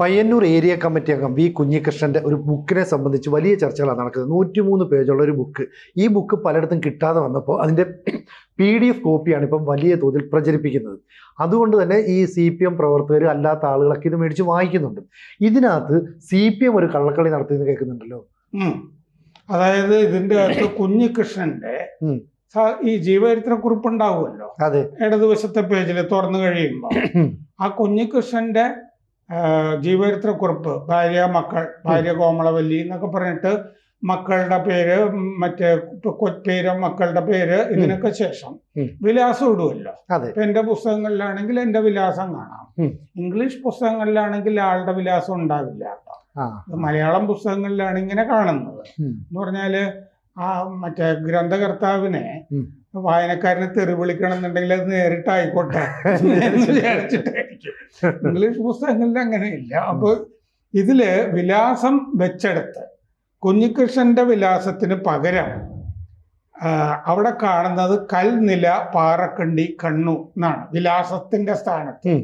Payyanur area committee അംഗം V കുഞ്ഞികൃഷ്ണന്റെ ഒരു ബുക്കിനെ സംബന്ധിച്ച് വലിയ ചർച്ചകളാണ് നടക്കുന്നത്. നൂറ്റിമൂന്ന് പേജുള്ള ഒരു ബുക്ക്. ഈ ബുക്ക് പലയിടത്തും കിട്ടാതെ വന്നപ്പോൾ അതിന്റെ പി ഡി എഫ് കോപ്പിയാണ് ഇപ്പം വലിയ തോതിൽ പ്രചരിപ്പിക്കുന്നത്. അതുകൊണ്ട് തന്നെ ഈ സി പി എം പ്രവർത്തകർ അല്ലാത്ത ആളുകളൊക്കെ ഇത് മേടിച്ച് വായിക്കുന്നുണ്ട്. ഇതിനകത്ത് സി പി എം ഒരു കള്ളക്കളി നടത്തിയെന്ന് കേൾക്കുന്നുണ്ടല്ലോ? അതായത് ഇതിന്റെ അകത്ത് കുഞ്ഞികൃഷ്ണന്റെ ഈ ജീവചരിത്ര കുറിപ്പ് ഉണ്ടാവുമല്ലോ അതെ. ഇടതുവശത്തെ പേജിൽ തുറന്നു കഴിയുമ്പോൾ ആ കുഞ്ഞികൃഷ്ണന്റെ ആ, ജീവചരിത്ര കുറിപ്പ് ഭാര്യ മക്കൾ ഭാര്യ കോമളവല്ലി എന്നൊക്കെ പറഞ്ഞിട്ട് മക്കളുടെ പേര് മറ്റേ പേര് മക്കളുടെ പേര് ഇതിനൊക്കെ ശേഷം. വിലാസം ഇടുമല്ലോ എന്റെ പുസ്തകങ്ങളിലാണെങ്കിൽ എന്റെ വിലാസം കാണാം. ഇംഗ്ലീഷ് പുസ്തകങ്ങളിലാണെങ്കിൽ ആളുടെ വിലാസം ഉണ്ടാവില്ല മലയാളം പുസ്തകങ്ങളിലാണ് ഇങ്ങനെ കാണുന്നത്. എന്ന് പറഞ്ഞാൽ ആ മറ്റേ ഗ്രന്ഥകർത്താവിനെ. വായനക്കാരനെ തെറി വിളിക്കണം എന്നുണ്ടെങ്കിൽ അത് നേരിട്ടായിക്കോട്ടെ വിചാരിച്ചിട്ടായിരിക്കും. ഇംഗ്ലീഷ് പുസ്തകങ്ങളിൽ അങ്ങനെയില്ല. അപ്പൊ ഇതിൽ വിലാസം വെച്ചെടുത്ത് കുഞ്ഞികൃഷ്ണന്റെ വിലാസത്തിന് പകരം അവിടെ കാണുന്നത് കൽനില പാറക്കണ്ടി കണ്ണു എന്നാണ് വിലാസത്തിന്റെ സ്ഥാനത്ത്.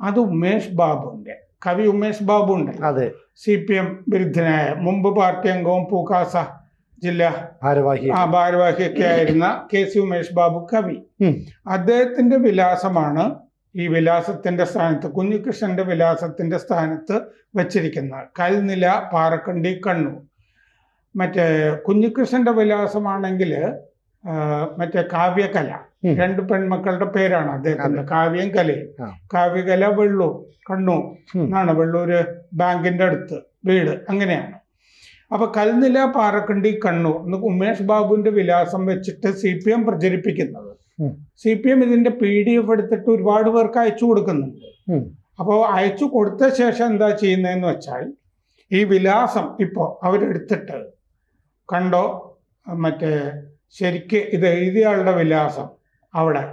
അത് ഉമേഷ് ബാബുവിന്റെ കവി ഉമേഷ് ബാബു ഉണ്ട് അതെ. സി പി എം വിരുദ്ധനായ മുമ്പ് പാർട്ടി അംഗവും പൂക്കാസ ജില്ല ഭാരവാഹി. ആ ഭാരവാഹിയൊക്കെ ആയിരുന്ന കെ സി ഉമേഷ് ബാബു കവി. അദ്ദേഹത്തിന്റെ വിലാസമാണ് ഈ വിലാസത്തിന്റെ സ്ഥാനത്ത് കുഞ്ഞികൃഷ്ണന്റെ വിലാസത്തിന്റെ സ്ഥാനത്ത് വെച്ചിരിക്കുന്നത് കൽനില പാറക്കണ്ടി കണ്ണൂർ. മറ്റേ കുഞ്ഞികൃഷ്ണന്റെ വിലാസമാണെങ്കിൽ മറ്റേ കാവ്യകല. രണ്ട് പെൺമക്കളുടെ പേരാണ് അദ്ദേഹത്തിന്റെ കാവ്യം കലയും കാവ്യകല വെള്ളൂർ കണ്ണൂർ. എന്നാണ് വെള്ളൂര് ബാങ്കിന്റെ അടുത്ത് വീട്. അങ്ങനെയാണ്. അപ്പൊ കൽനില പാറക്കണ്ടി കണ്ണൂർ എന്ന് ഉമേഷ് ബാബുവിന്റെ വിലാസം വെച്ചിട്ട് സി പി എം പ്രചരിപ്പിക്കുന്നത് സി പി എം ഇതിന്റെ പി ഡി എഫ് എടുത്തിട്ട് ഒരുപാട് പേർക്ക് അയച്ചു കൊടുക്കുന്നുണ്ട്. അപ്പോൾ അയച്ചു കൊടുത്ത ശേഷം എന്താ ചെയ്യുന്നതെന്ന് വെച്ചാൽ ഈ വിലാസം ഇപ്പോൾ അവരെടുത്തിട്ട് കണ്ടോ മറ്റേ ശരിക്ക് ഇത് എഴുതിയാളുടെ വിലാസം അവിടെ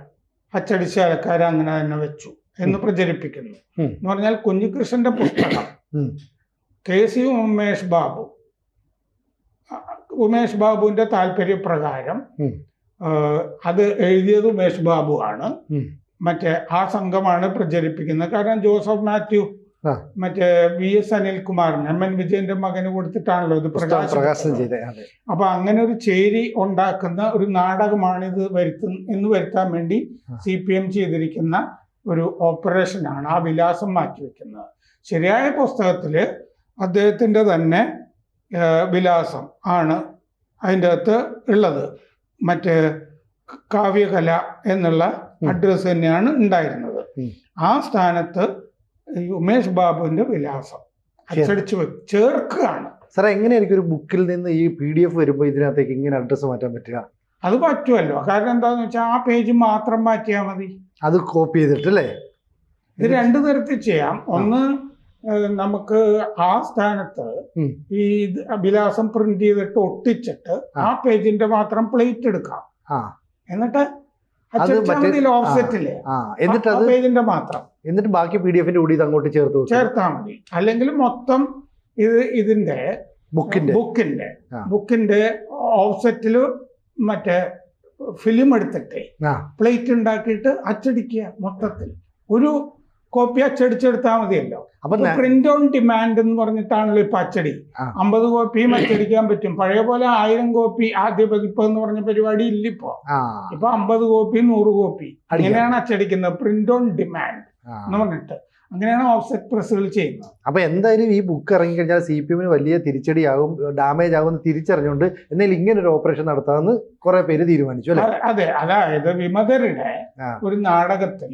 അച്ചടിശാലക്കാർ അങ്ങനെ തന്നെ വെച്ചു എന്ന് പ്രചരിപ്പിക്കുന്നു. എന്ന് പറഞ്ഞാൽ കുഞ്ഞികൃഷ്ണന്റെ പുസ്തകം. കെ സി ഉമേഷ് ബാബു ഉമേഷ് ബാബുവിന്റെ താല്പര്യപ്രകാരം. അത് എഴുതിയത് ഉമേഷ് ബാബു ആണ്. മറ്റേ ആ സംഘമാണ് പ്രചരിപ്പിക്കുന്നത് കാരണം ജോസഫ് മാത്യു. മറ്റേ വി എസ് അനിൽകുമാറിന് എം എൻ വിജയന്റെ മകന് കൊടുത്തിട്ടാണല്ലോ ഇത് പ്രകാശം ചെയ്തത് ചെയ്തേ അപ്പൊ അങ്ങനെ ഒരു ചേരി ഉണ്ടാക്കുന്ന ഒരു നാടകമാണിത് വരുത്തുന്ന എന്ന് വരുത്താൻ വേണ്ടി. സി പി എം ചെയ്തിരിക്കുന്ന ഒരു ഓപ്പറേഷനാണ് ആ വിലാസം മാറ്റിവെക്കുന്നത് ശരിയായ പുസ്തകത്തിൽ അദ്ദേഹത്തിന്റെ തന്നെ വിലാസം ആണ് അതിന്റെ അകത്ത് ഉള്ളത്. മറ്റേ കാവ്യകല എന്നുള്ള അഡ്രസ് അഡ്രസ്സ് തന്നെയാണ് ഉണ്ടായിരുന്നത്. ആ സ്ഥാനത്ത് ഉമേഷ് ബാബുവിന്റെ വിലാസം അച്ചടിച്ച് ചേർക്കുകയാണ്. സാറേ എങ്ങനെയായിരിക്കും ഒരു ബുക്കിൽ നിന്ന് ഈ പി ഡി എഫ് വരുമ്പോൾ ഇതിനകത്തേക്ക് ഇങ്ങനെ അഡ്രസ്സ് മാറ്റാൻ പറ്റുക? അത് പറ്റുമല്ലോ. കാരണം എന്താന്ന് വെച്ചാൽ ആ പേജ് മാത്രം മാറ്റിയാൽ മതി. അത് കോപ്പി ചെയ്തിട്ട് അല്ലേ ഇത് രണ്ടു തരത്തിൽ ചെയ്യാം. ഒന്ന് നമുക്ക് ആ സ്ഥാനത്ത് ഈ അഭിലാസം പ്രിന്റ് ചെയ്തിട്ട് ഒട്ടിച്ചിട്ട് ആ. പേജിന്റെ മാത്രം പ്ലേറ്റ് എടുക്കാം. എന്നിട്ട് ഓഫ്സെറ്റിൽ എന്നിട്ട് പേജിന്റെ മാത്രം. എന്നിട്ട് ബാക്കി പി ഡി എഫിന്റെ കൂടി ഇത് അങ്ങോട്ട് ചേർത്ത് ചേർത്താൽ മതി. അല്ലെങ്കിൽ മൊത്തം ഇത് ഇതിന്റെ ബുക്കിന്റെ. ബുക്കിന്റെ. ബുക്കിന്റെ ഓഫ്സെറ്റിൽ മറ്റേ ഫിലിം എടുത്തിട്ട് പ്ലേറ്റ് ഉണ്ടാക്കിയിട്ട് അച്ചടിക്കുക മൊത്തത്തിൽ. ഒരു കോപ്പി അച്ചടിച്ചെടുത്താൽ മതിയല്ലോ. അപ്പൊ പ്രിന്റ് ഓൺ ഡിമാൻഡ് എന്ന് പറഞ്ഞിട്ടാണല്ലോ ഇപ്പൊ അച്ചടി. അമ്പത് കോപ്പിയും അച്ചടിക്കാൻ പറ്റും. പഴയ പോലെ ആയിരം കോപ്പി ആദ്യ പതിപ്പ് എന്ന് പറഞ്ഞ പരിപാടി ഇല്ല ഇപ്പോ ഇപ്പൊ അമ്പത് കോപ്പി നൂറ് കോപ്പി. അങ്ങനെയാണ് അച്ചടിക്കുന്നത്. Print on demand. എന്ന് പറഞ്ഞിട്ട്. അങ്ങനെയാണ് ഓഫ്സെറ്റ് പ്രസ്സുകൾ ചെയ്യുന്നത്. അപ്പൊ എന്തായാലും ഈ ബുക്ക് ഇറങ്ങിക്കഴിഞ്ഞാൽ സി പി എമ്മിന് വലിയ തിരിച്ചടിയാകും ഡാമേജ് ആകും എന്ന് തിരിച്ചറിഞ്ഞുകൊണ്ട് എന്നാൽ ഇങ്ങനെ ഒരു ഓപ്പറേഷൻ നടത്താമെന്ന് കുറെ പേര് തീരുമാനിച്ചു അല്ലെ? അതെ അതായത് വിമതരുടെ ഒരു നാടകത്തിൽ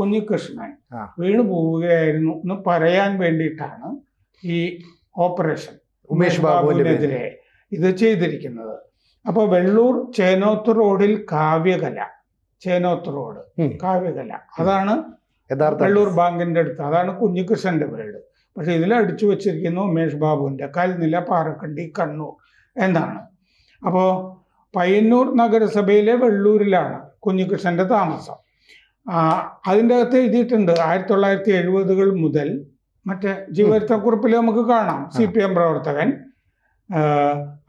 കുഞ്ഞികൃഷ്ണൻ. വീണു പോവുകയായിരുന്നു എന്ന് പറയാൻ വേണ്ടിയിട്ടാണ് ഈ ഓപ്പറേഷൻ ഉമേഷ്. ബാബുവിനെതിരെ ഇത് ചെയ്തിരിക്കുന്നത്. അപ്പോൾ വെള്ളൂർ ചേനോത്ത് റോഡിൽ കാവ്യകല. ചേനോത്ത് റോഡ് കാവ്യകല. അതാണ് വെള്ളൂർ ബാങ്കിന്റെ അടുത്ത് അതാണ് കുഞ്ഞികൃഷ്ണന്റെ വീട്. പക്ഷെ ഇതിൽ അടിച്ചു വെച്ചിരിക്കുന്നു ഉമേഷ് ബാബുവിന്റെ കൽനില പാറക്കണ്ടി കണ്ണൂർ എന്നാണ്. അപ്പോൾ പയ്യന്നൂർ നഗരസഭയിലെ വെള്ളൂരിലാണ് കുഞ്ഞികൃഷ്ണന്റെ താമസം. അതിന്റെ അകത്ത് എഴുതിയിട്ടുണ്ട് ആയിരത്തി തൊള്ളായിരത്തി എഴുപതുകൾ മുതൽ മറ്റേ ജീവചരിത്രക്കുറിപ്പിൽ നമുക്ക് കാണാം സി പി എം പ്രവർത്തകൻ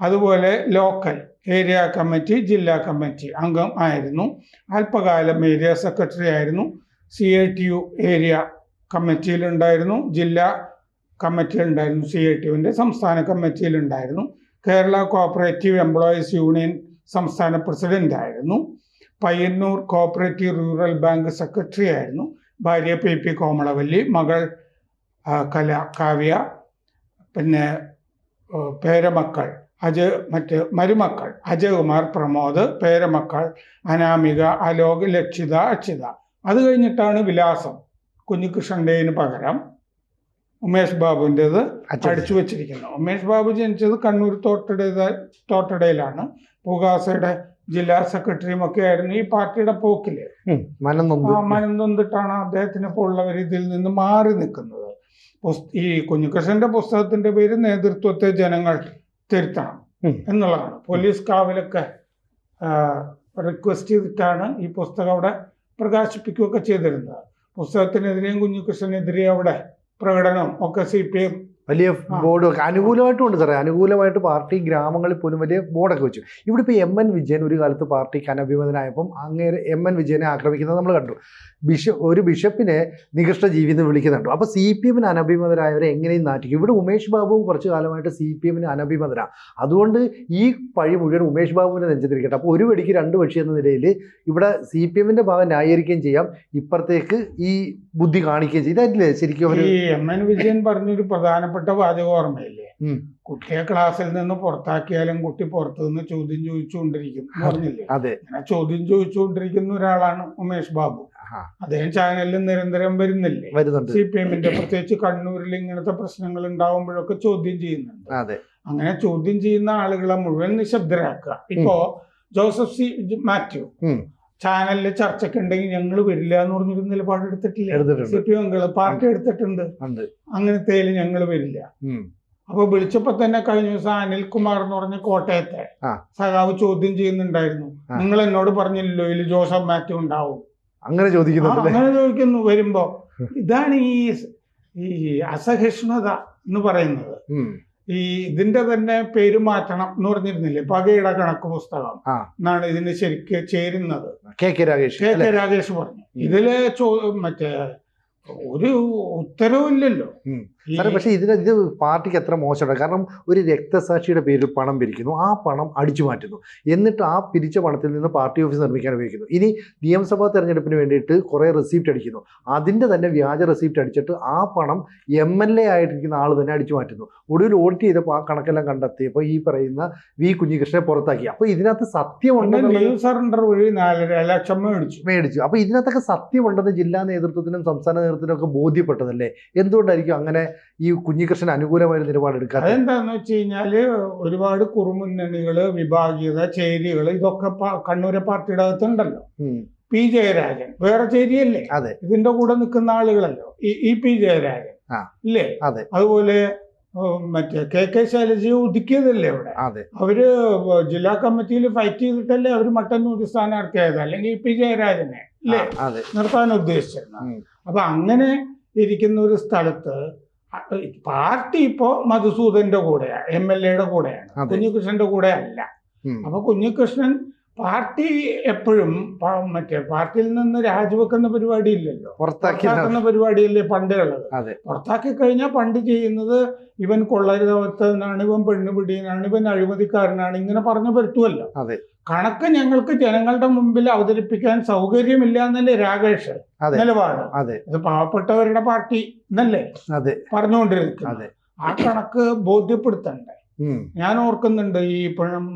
അതുപോലെ ലോക്കൽ ഏരിയ കമ്മിറ്റി ജില്ലാ കമ്മിറ്റി അംഗം ആയിരുന്നു. അല്പകാലം ഏരിയ സെക്രട്ടറി ആയിരുന്നു. C I T U area കമ്മിറ്റിയിലുണ്ടായിരുന്നു. ജില്ലാ കമ്മിറ്റിയിലുണ്ടായിരുന്നു സി ഐ ടി യുവിന്റെ സംസ്ഥാന കമ്മിറ്റിയിലുണ്ടായിരുന്നു. കേരള കോഓപ്പറേറ്റീവ് എംപ്ലോയീസ് യൂണിയൻ സംസ്ഥാന പ്രസിഡന്റ് ആയിരുന്നു Payyanur cooperative rural bank secretary ആയിരുന്നു. ഭാര്യ പി പി കോമളവല്ലി മകൾ കല കാവ്യ പിന്നെ പേരമക്കൾ അജ മറ്റ് മരുമക്കൾ അജയകുമാർ പ്രമോദ് പേരമക്കൾ അനാമിക അലോക് ലക്ഷിത അക്ഷിത. അത് കഴിഞ്ഞിട്ടാണ് വിലാസം കുഞ്ഞികൃഷ്ണന്റെതിന് പകരം ഉമേഷ് ബാബുവിന്റെത് അച്ചടിച്ചു അടിച്ചു വെച്ചിരിക്കുന്നത്. ഉമേഷ് ബാബു ജനിച്ചത് കണ്ണൂർ തോട്ടട തോട്ടടയിലാണ്. പുകാസയുടെ ജില്ലാ സെക്രട്ടറിയും ഒക്കെ ആയിരുന്നു ഈ പാർട്ടിയുടെ പോക്കിൽ. മനം നൊന്നിട്ടാണ് അദ്ദേഹത്തിനെ പോലുള്ളവർ ഇതിൽ നിന്ന് മാറി നിൽക്കുന്നത്. ഈ കുഞ്ഞുകൃഷ്ണന്റെ പുസ്തകത്തിന്റെ പേര് നേതൃത്വത്തെ ജനങ്ങൾ തിരുത്തണം. എന്നുള്ളതാണ്. പോലീസ് കാവലൊക്കെ റിക്വസ്റ്റ് ചെയ്തിട്ടാണ് ഈ പുസ്തകം അവിടെ പ്രകാശിപ്പിക്കുകയൊക്കെ ചെയ്തിരുന്നത്. പുസ്തകത്തിനെതിരെയും കുഞ്ഞുകൃഷ്ണനെതിരെയും അവിടെ പ്രകടനം ഒക്കെ സി പി എം വലിയ ബോർഡ് ഒക്കെ അനുകൂലമായിട്ടും ഉണ്ട് സാറേ. അനുകൂലമായിട്ട് പാർട്ടി ഗ്രാമങ്ങളിൽ പോലും വലിയ ബോർഡൊക്കെ വെച്ചു. ഇവിടെ ഇപ്പോൾ എം എൻ വിജയൻ ഒരു കാലത്ത് പാർട്ടിക്ക് അനഭിമതനായപ്പം അങ്ങേരെ എം എൻ വിജയനെ ആക്രമിക്കുന്നത് നമ്മൾ കണ്ടു. ബിഷ ഒരു ബിഷപ്പിനെ നികൃഷ്ട ജീവി എന്ന് വിളിക്കുന്നുണ്ട്. അപ്പോൾ സി പി എമ്മിന് അനഭിമതരായവരെ എങ്ങനെയും നാറ്റിക്കും. ഇവിടെ ഉമേഷ് ബാബുവും കുറച്ച് കാലമായിട്ട് സി പി എമ്മിന് അനഭിമതരാണ് അതുകൊണ്ട് ഈ പഴി മുഴുവൻ ഉമേഷ് ബാബുവിനെ നെഞ്ചത്തിരിക്കട്ടെ അപ്പോൾ ഒരു വെടിക്ക് രണ്ട് പക്ഷി എന്ന നിലയിൽ ഇവിടെ സി പി എമ്മിന്റെ ഭാഗം ന്യായീകരിക്കുകയും ചെയ്യാം. ഇപ്പുറത്തേക്ക് ഈ ബുദ്ധി കാണിക്കുകയും ചെയ്യും. ഇതല്ലേ ശരിക്കും എം എൻ വിജയൻ പറഞ്ഞൊരു പ്രധാനപ്പെട്ട വാചകം ഓർമ്മയില്ലേ. കുട്ടിയെ ക്ലാസ്സിൽ നിന്ന് പുറത്താക്കിയാലും കുട്ടി പുറത്തു നിന്ന് ചോദ്യം ചോദിച്ചുകൊണ്ടിരിക്കും പറഞ്ഞില്ലേ? അങ്ങനെ ചോദ്യം ചോദിച്ചുകൊണ്ടിരിക്കുന്ന ഒരാളാണ് ഉമേഷ് ബാബു. അദ്ദേഹം ചാനലിൽ നിരന്തരം വരുന്നില്ലേ? സി പി എമ്മിന്റെ പ്രത്യേകിച്ച് കണ്ണൂരിൽ ഇങ്ങനത്തെ പ്രശ്നങ്ങൾ ഉണ്ടാവുമ്പോഴൊക്കെ ചോദ്യം ചെയ്യുന്നുണ്ട്. അങ്ങനെ ചോദ്യം ചെയ്യുന്ന ആളുകളെ മുഴുവൻ നിശബ്ദരാക്കുക. ഇപ്പോ ജോസഫ് സി. മാത്യു. ചാനലിൽ ചർച്ചയ്ക്ക് ഉണ്ടെങ്കിൽ ഞങ്ങൾ വരില്ല എന്ന് പറഞ്ഞൊരു നിലപാട് എടുത്തിട്ടില്ല. സി പി എം പാർട്ടി എടുത്തിട്ടുണ്ട്. ഉണ്ട്. അങ്ങനത്തെ ഞങ്ങൾ വരില്ല. അപ്പൊ വിളിച്ചപ്പോ തന്നെ കഴിഞ്ഞ ദിവസം അനിൽകുമാർ എന്ന് പറഞ്ഞ കോട്ടയത്തെ. സഖാവ് ചോദ്യം ചെയ്യുന്നുണ്ടായിരുന്നു. നിങ്ങൾ എന്നോട് പറഞ്ഞില്ലല്ലോ ഇതിൽ ജോസഫ് മാത്യു ഉണ്ടാവും. അങ്ങനെ ചോദിക്കുന്നു അങ്ങനെ ചോദിക്കുന്നു. വരുമ്പോ ഇതാണ് ഈ ഈ അസഹിഷ്ണുത എന്ന് പറയുന്നത്. ഈ ഇതിന്റെ തന്നെ പേര് മാറ്റണം എന്ന് പറഞ്ഞിരുന്നില്ലേ? പകയുടെ കണക്ക് പുസ്തകം. എന്നാണ് ഇതിന് ശരിക്ക് ചേരുന്നത്. K K Ragesh K K Ragesh പറഞ്ഞു. ഇതിൽ ചോ മറ്റേ ഒരു ഉത്തരവില്ലല്ലോ സാറേ പക്ഷേ ഇതിന് ഇത് പാർട്ടിക്ക് എത്ര മോശമാണ്. കാരണം ഒരു രക്തസാക്ഷിയുടെ പേരിൽ പണം പിരിക്കുന്നു. ആ പണം അടിച്ചു മാറ്റുന്നു. എന്നിട്ട് ആ പിരിച്ച പണത്തിൽ നിന്ന് പാർട്ടി ഓഫീസ് നിർമ്മിക്കാൻ ഉപയോഗിക്കുന്നു. ഇനി നിയമസഭാ തെരഞ്ഞെടുപ്പിന് വേണ്ടിയിട്ട് കുറേ റെസിപ്റ്റ് അടിക്കുന്നു. അതിന്റെ തന്നെ വ്യാജ റെസിപ്റ്റ് അടിച്ചിട്ട് ആ പണം എം എൽ എ ആയിട്ടിരിക്കുന്ന ആൾ തന്നെ അടിച്ചു മാറ്റുന്നു. ഒടുവിൽ ഓഡിറ്റ് ചെയ്തപ്പോൾ ആ കണക്കെല്ലാം കണ്ടെത്തിയപ്പോൾ ഈ പറയുന്ന വി കുഞ്ഞികൃഷ്ണനെ പുറത്താക്കി. അപ്പോൾ ഇതിനകത്ത് സത്യമുണ്ടെന്ന് സത്യമുണ്ടെന്നുള്ളത് ലീവ് സറണ്ടർ വഴി നാലര ലക്ഷം മേടിച്ചു. മേടിച്ചു. അപ്പോൾ ഇതിനകത്തൊക്കെ സത്യമുണ്ടെന്ന് ജില്ലാ നേതൃത്വത്തിനും സംസ്ഥാന നേതൃത്വത്തിനും ഒക്കെ ബോധ്യപ്പെട്ടതല്ലേ? എന്തുകൊണ്ടായിരിക്കും അങ്ങനെ ഈ കുഞ്ഞികൃഷ്ണൻ അനുകൂലമായ ഒരു നിലപാടെടുക്കാത്തത് അതെന്താന്ന് വെച്ച് കഴിഞ്ഞാൽ ഒരുപാട് കുറുമുന്നണികൾ വിഭാഗീയത ചേരികൾ ഇതൊക്കെ കണ്ണൂരെ പാർട്ടിയുടെ അകത്തുണ്ടല്ലോ. ഉണ്ടല്ലോ പി ജയരാജൻ വേറെ ചേരിയല്ലേ? അതെ. ഇതിന്റെ കൂടെ നിൽക്കുന്ന ആളുകളല്ലോ. ഈ പി ജയരാജൻ. ഇല്ലേ? അതെ. അതുപോലെ മറ്റേ കെ കെ ശൈലജയെ ഒതുക്കിയതല്ലേ അവിടെ? അതെ. അവർ ജില്ലാ കമ്മിറ്റിയിൽ ഫൈറ്റ് ചെയ്തിട്ടല്ലേ അവർ മട്ടന്നൂർ സ്ഥാനാർത്ഥിയായത് അല്ലെങ്കിൽ പി ജയരാജനെ അല്ലേ നിർത്താൻ ഉദ്ദേശിച്ചിരുന്നു അപ്പൊ അങ്ങനെ ഇരിക്കുന്ന ഒരു സ്ഥലത്ത് പാർട്ടി ഇപ്പോ മധുസൂദന്റെ കൂടെയാണ് എം എൽ എയുടെ കൂടെയാണ്. കുഞ്ഞികൃഷ്ണന്റെ കൂടെ അല്ല. അപ്പൊ കുഞ്ഞികൃഷ്ണൻ പാർട്ടി എപ്പോഴും മറ്റേ പാർട്ടിയിൽ നിന്ന് രാജിവെക്കുന്ന പരിപാടി ഇല്ലല്ലോ പുറത്താക്കി പുറത്താക്കുന്ന പരിപാടിയല്ലേ പണ്ടേ ഉള്ളത് അതെ. പുറത്താക്കി കഴിഞ്ഞാൽ പണ്ട് ചെയ്യുന്നത് ഇവൻ കൊള്ളരുതവത്തനാണ് ഇവൻ പെണ്ണുപിടിയനാണ് ഇവൻ അഴിമതിക്കാരനാണ് ഇങ്ങനെ പറഞ്ഞു പറ്റുമല്ലോ. കണക്ക് ഞങ്ങൾക്ക് ജനങ്ങളുടെ മുമ്പിൽ അവതരിപ്പിക്കാൻ സൗകര്യമില്ല എന്നല്ലേ രാകേഷ്. നിലപാട്? അതെ. ഇത് പാവപ്പെട്ടവരുടെ പാർട്ടി എന്നല്ലേ? പറഞ്ഞുകൊണ്ടിരിക്കുന്നത്. ആ കണക്ക് ബോധ്യപ്പെടുത്തണ്ടേ? ഞാൻ ഓർക്കുന്നുണ്ട് ഈ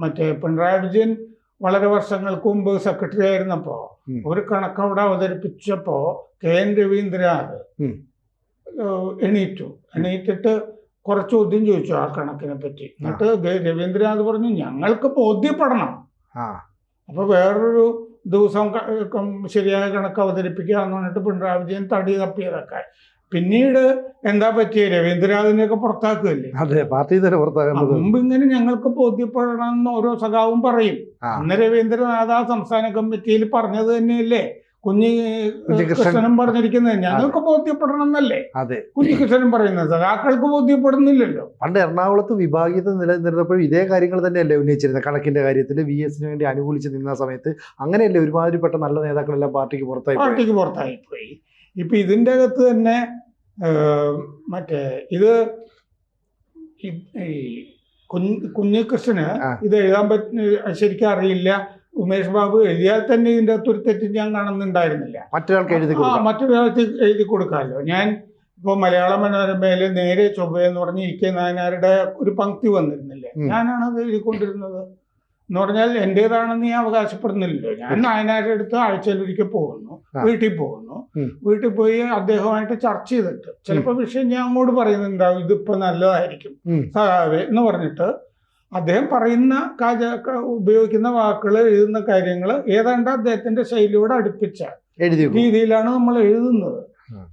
മറ്റേ പിണറായി വിജയൻ വളരെ വർഷങ്ങൾക്ക് മുമ്പ് സെക്രട്ടറി ആയിരുന്നപ്പോ ഒരു കണക്ക് അവിടെ അവതരിപ്പിച്ചപ്പോ കെ എൻ രവീന്ദ്രനാഥ് എണീറ്റു. എണീറ്റിട്ട് കുറച്ച് ചോദ്യം ചോദിച്ചു ആ കണക്കിനെ പറ്റി. എന്നിട്ട് രവീന്ദ്രനാഥ് പറഞ്ഞു ഞങ്ങൾക്ക് ബോധ്യപ്പെടണം. അപ്പൊ വേറൊരു ദിവസം ശരിയായ കണക്ക് അവതരിപ്പിക്കുക എന്ന് പറഞ്ഞിട്ട് പിണറായി വിജയൻ തടി തപ്പിയതൊക്കെ പിന്നീട് എന്താ പറ്റിയ? രവീന്ദ്രനാഥിനെയൊക്കെ പുറത്താക്കുകയല്ലേ? അതെ പാർട്ടി തന്നെ പുറത്താക്കുന്നത് മുമ്പ് ഇങ്ങനെ ഞങ്ങൾക്ക് ബോധ്യപ്പെടണം എന്ന് ഓരോ സഖാവും പറയും. അന്ന് രവീന്ദ്രനാഥ് ആ സംസ്ഥാന കമ്മിറ്റിയിൽ പറഞ്ഞത് തന്നെയല്ലേ? കുഞ്ഞി. കൃഷ്ണനും പറഞ്ഞിരിക്കുന്നത് ഞങ്ങൾക്ക് ബോധ്യപ്പെടണം എന്നല്ലേ അതെ. കുഞ്ഞികൃഷ്ണനും പറയുന്നത്. സഖാക്കൾക്ക് ബോധ്യപ്പെടുന്നില്ലല്ലോ. പണ്ട് എറണാകുളത്ത് വിഭാഗീയത നിലനിന്നിരുന്നപ്പോഴും ഇതേ കാര്യങ്ങൾ തന്നെയല്ലേ ഉന്നയിച്ചിരുന്നത്. കണക്കിന്റെ കാര്യത്തിൽ വി എസിന് വേണ്ടി അനുകൂലിച്ച് നിന്ന സമയത്ത് അങ്ങനെയല്ലേ ഒരുമാതിരിപ്പെട്ട നല്ല നേതാക്കളെല്ലാം പാർട്ടിക്ക് പുറത്തായി? പാർട്ടിക്ക് പുറത്തായി പോയി. ഇപ്പൊ ഇതിന്റെ അകത്ത് തന്നെ മറ്റേ ഇത് ഈ- ഈ കുഞ്ഞ് കുഞ്ഞികൃഷ്ണന് ഇത് എഴുതാൻ പറ്റുന്ന ശരിക്കും അറിയില്ല. ഉമേഷ് ബാബു എഴുതിയാൽ തന്നെ ഇതിന്റെ അകത്ത് ഒരു തെറ്റ് ഞാൻ കാണുന്നുണ്ടായിരുന്നില്ല മറ്റൊരാൾക്ക് എഴുതി മറ്റൊരാൾക്ക് എഴുതി കൊടുക്കാമല്ലോ. ഞാൻ ഇപ്പോൾ മലയാള മനോരമയിൽ നേരെ ചൊവ്വയെന്ന് പറഞ്ഞ് ഇ കെ നായനാരുടെ ഒരു പങ്ക്തി വന്നിരുന്നില്ലേ. ഞാനാണ് അത് എഴുതിക്കൊണ്ടിരുന്നത്. എന്ന് പറഞ്ഞാൽ എന്റേതാണെന്ന് ഞാൻ അവകാശപ്പെടുന്നില്ലല്ലോ ഞാൻ നായനാരുടെ അടുത്ത് ആഴ്ചയിലൊരിക്കൽ പോകുന്നു വീട്ടിൽ പോകുന്നു. വീട്ടിൽ പോയി അദ്ദേഹമായിട്ട് ചർച്ച ചെയ്തിട്ട് ചിലപ്പോൾ വിഷയം ഞാൻ അങ്ങോട്ട് പറയുന്നുണ്ടാവും ഇതിപ്പോ നല്ലതായിരിക്കും. സഹാവേ എന്ന് പറഞ്ഞിട്ട് അദ്ദേഹം പറയുന്ന കാജ- ഉപയോഗിക്കുന്ന വാക്കുകൾ എഴുതുന്ന കാര്യങ്ങൾ ഏതാണ്ട് അദ്ദേഹത്തിന്റെ ശൈലിയോട് അടുപ്പിച്ച രീതിയിലാണ് നമ്മൾ എഴുതുന്നത്.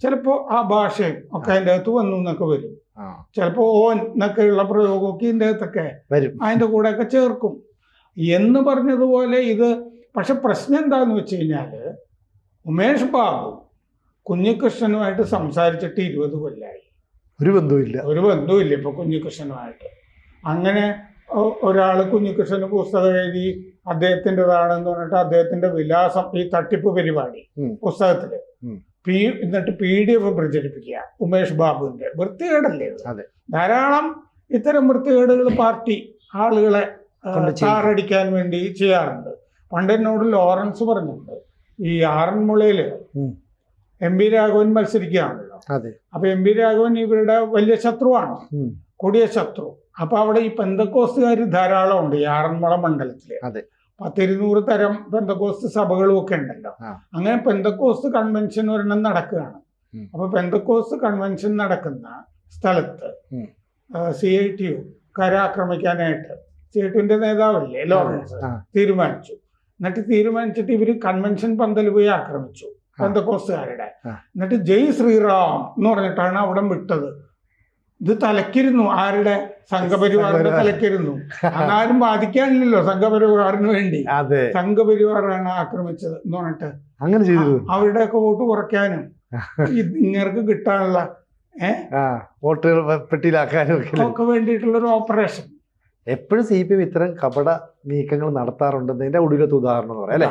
ചിലപ്പോൾ ആ ഭാഷയും ഒക്കെ അതിന്റെ അകത്ത് വന്നു എന്നൊക്കെ വരും. ചിലപ്പോൾ ഓൻ എന്നൊക്കെയുള്ള പ്രയോഗമൊക്കെ ഇതിന്റെ അകത്തൊക്കെ വരും. അതിന്റെ കൂടെയൊക്കെ ചേർക്കും. എന്ന് പറഞ്ഞതുപോലെ ഇത് പക്ഷെ പ്രശ്നം എന്താണെന്ന് വെച്ച് കഴിഞ്ഞാൽ ഉമേഷ് ബാബു കുഞ്ഞികൃഷ്ണനുമായിട്ട് സംസാരിച്ചിട്ട് ഇരുപത് കൊല്ലായി. ഒരു ബന്ധവുമില്ല. ഒരു ബന്ധവുമില്ല ഇപ്പൊ കുഞ്ഞികൃഷ്ണനുമായിട്ട്. അങ്ങനെ ഒരാൾ കുഞ്ഞികൃഷ്ണന് പുസ്തകം എഴുതി അദ്ദേഹത്തിന്റെതാണെന്ന് പറഞ്ഞിട്ട് അദ്ദേഹത്തിന്റെ വിലാസം ഈ തട്ടിപ്പ് പരിപാടി പുസ്തകത്തിൽ പി എന്നിട്ട് പി ഡി എഫ് പ്രചരിപ്പിക്കുക ഉമേഷ് ബാബുവിന്റെ വൃത്തികേടല്ലേ അതെ. ധാരാളം ഇത്തരം വൃത്തികേടുകൾ പാർട്ടി ആളുകളെ. താറടിക്കാൻ വേണ്ടി ചെയ്യാറുണ്ട് പണ്ട് എന്നോട് ലോറൻസ് പറഞ്ഞിട്ടുണ്ട് ഈ ആറന്മുളയിൽ. എം ബി രാഘവൻ മത്സരിക്കുകയാണല്ലോ അപ്പൊ എം ബി രാഘവൻ ഇവരുടെ വലിയ ശത്രുവാണ്. കൊടിയ ശത്രു അപ്പൊ അവിടെ ഈ പെന്തക്കോസ്തുകാർ ധാരാളം ഉണ്ട് ഈ ആറന്മുള മണ്ഡലത്തിൽ അതെ. പത്തിരുന്നൂറ് തരം പെന്തക്കോസ്ത് സഭകളും ഒക്കെ ഉണ്ടല്ലോ അങ്ങനെ പെന്തക്കോസ്ത് കൺവെൻഷൻ ഒരെണ്ണം നടക്കുകയാണ്. അപ്പൊ പെന്തക്കോസ്ത് കൺവെൻഷൻ നടക്കുന്ന സ്ഥലത്ത്. സി ഐ ടി യു കരാക്രമിക്കാനായിട്ട് ഐ നേതാവല്ലേ ലോറൻസ് തീരുമാനിച്ചു. എന്നിട്ട് തീരുമാനിച്ചിട്ട് ഇവർ കൺവെൻഷൻ പന്തൽ പോയി ആക്രമിച്ചു. പെന്തക്കോസ്തുകാരുടെ എന്നിട്ട് ജയ് ശ്രീറാം എന്ന് പറഞ്ഞിട്ടാണ് അവിടെ വിട്ടത്. ഇത് തലക്കിരുന്നു ആരുടെ സംഘപരിവാറിന്റെ. തലക്കിരുന്നു അതാരും ബാധിക്കാനില്ലല്ലോ സംഘപരിവാറിന് വേണ്ടി. സംഘപരിവാറാണ് ആക്രമിച്ചത് എന്ന് പറഞ്ഞിട്ട് അങ്ങനെ ചെയ്തു അവരുടെയൊക്കെ വോട്ട് കുറയ്ക്കാനും ഇങ്ങനെ ഇങ്ങർക്ക് കിട്ടാനുള്ള ഏഹ് വോട്ടുകൾ പെട്ടിയിലാക്കാനും ഒക്കെ ഒക്കെ വേണ്ടിയിട്ടുള്ള ഒരു ഓപ്പറേഷൻ. എപ്പോഴും സി പി എം ഇത്തരം കപട നീക്കങ്ങൾ നടത്താറുണ്ടെന്നതിന്റെ ഒടുവിലത്തെ ഉദാഹരണം എന്ന് പറയാം അല്ലേ?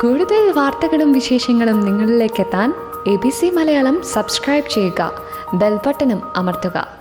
കൂടുതൽ വാർത്തകളും വിശേഷങ്ങളും നിങ്ങളിലേക്ക് എത്താൻ A B C Malayalam subscribe ചെയ്യുക. ബെൽബട്ടനും അമർത്തുക.